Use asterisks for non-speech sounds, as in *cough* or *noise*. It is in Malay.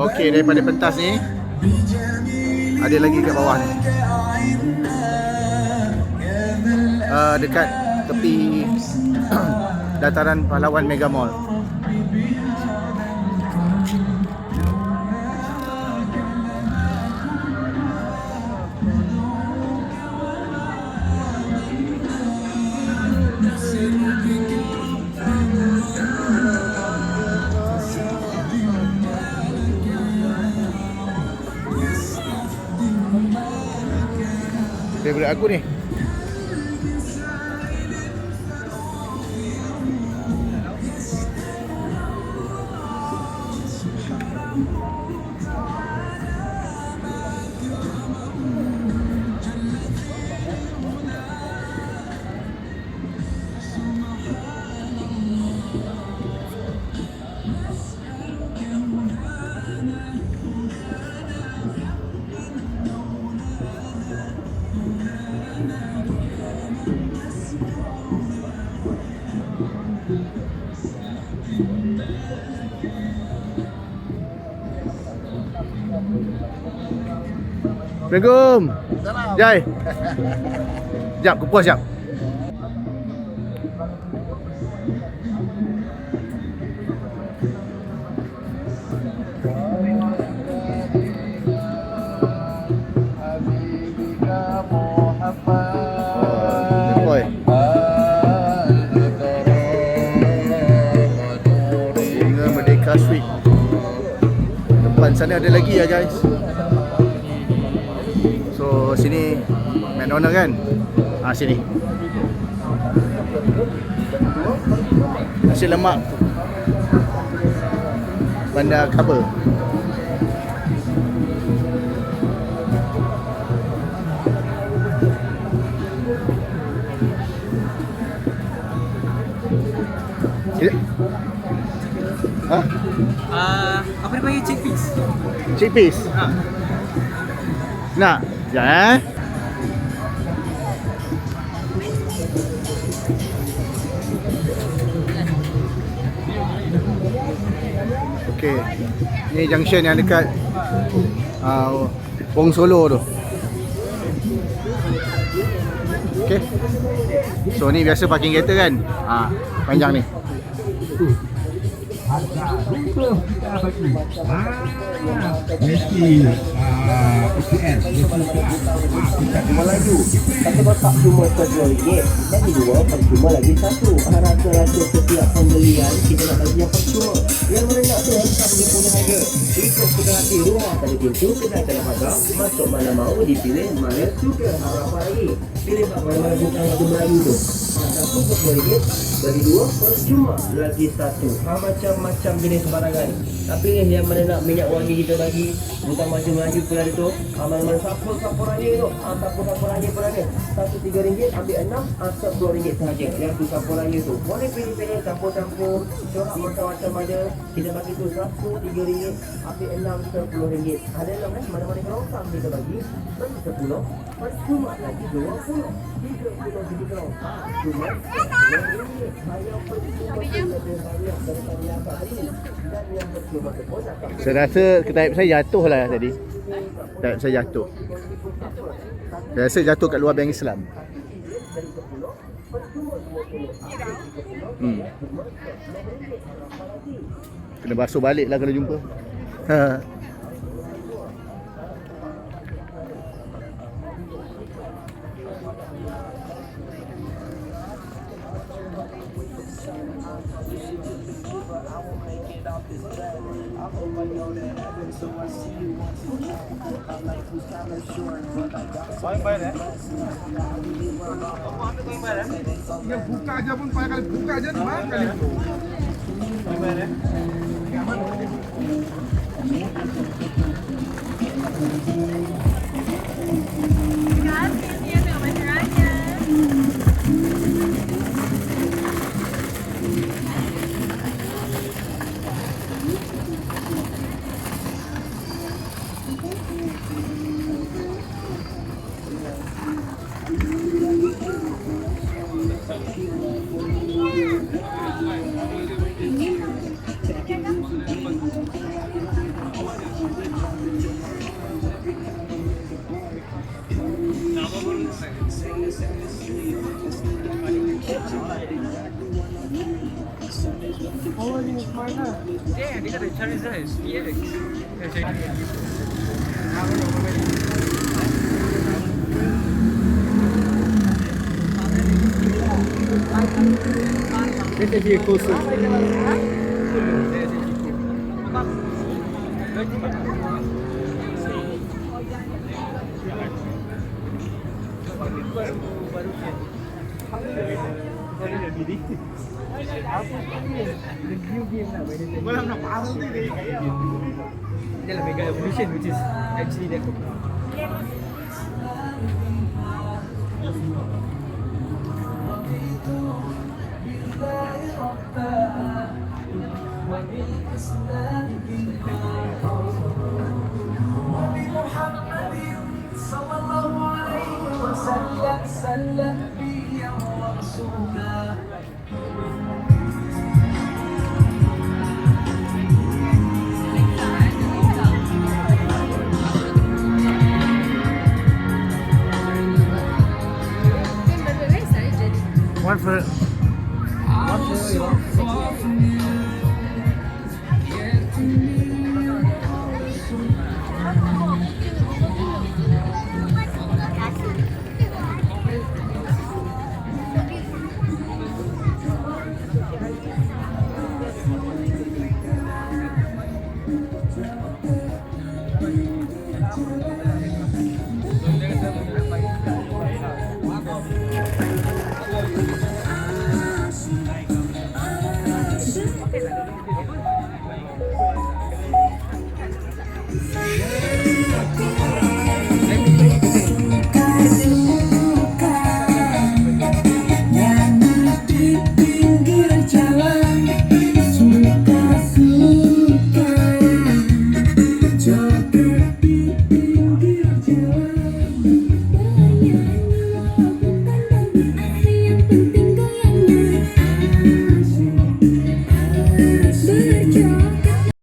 Okey, daripada pentas ni ada lagi kat bawah ni. Uh, dekat tepi *coughs* dataran pahlawan Mega Mall. Favorite aku ni. Assalamualaikum. Jai. Jap, kupuas jap. Oh, Street. Depan sana ada lagi ya guys. Sini McDonald kan? Ah sini. Nasi lemak. Bandar Kaba. Ha? Ah, apa dia panggil chickpeas? Chickpeas. Ha. Nak? Sekejap eh. Okey. Ni junction yang dekat uh, Wong Solo tu. Okey. So ni biasa parking kereta kan? Ha, panjang ni. Mesti ah, suka ah, Melayu Satu kotak cuma RM2 Lagi dua percuma lagi satu. Rasa-rasa setiap pembelian Kita nak bagi yang percuma. Yang mana nak tu harus tak punya harga. Ikut suka hati rumah Tadi pintu kedai tanah pagar. Masuk mana mau dipilih mana suka Harap lagi Pilih tak mana-mana bukan lagu Melayu tu. Satu RM2 Bagi dua percuma. Lagi satu. Ha, Macam-macam jenis barangan Tapi yang mana nak minyak wangi kita bagi Bukan macam Melayu ada tu ha, Mana-mana sapu-sapu raya tu? Ha, Sapu-sapu raya pun ada Satu tiga ringgit ambil enam ha, Sepuluh ringgit sahaja. Yang tu sapu raya tu. Boleh pilih-pilih campur-campur Corak macam-macam ada Kita bagi tu satu tiga ringgit Ambil enam sepuluh ringgit. Ada enam eh Mana-mana kerongsang kita bagi Bagi sepuluh. Percuma lagi dua puluh. Tiga puluh tiga ha, Cuma Dua ringgit Bayar percuma yang tadi Dan yang percuma tu pun akan Saya rasa ketayap saya jatuh lah tadi. Ketayap saya jatuh. Saya rasa jatuh kat luar bank Islam. Hmm. Kena basuh balik lah kalau jumpa. Ha. *laughs* is bad. I hope I know that heaven, so I see you once again. My life was kind of short, but I got some blessings. ये भूखा जब उन पाया भूखा जब ना कल भूखा Yeah, because the tourism is here. Let the vehicle sir. Thank you. Dia lah Mega Evolution which is actually that. وسلم نبيا ورسولا One. One foot.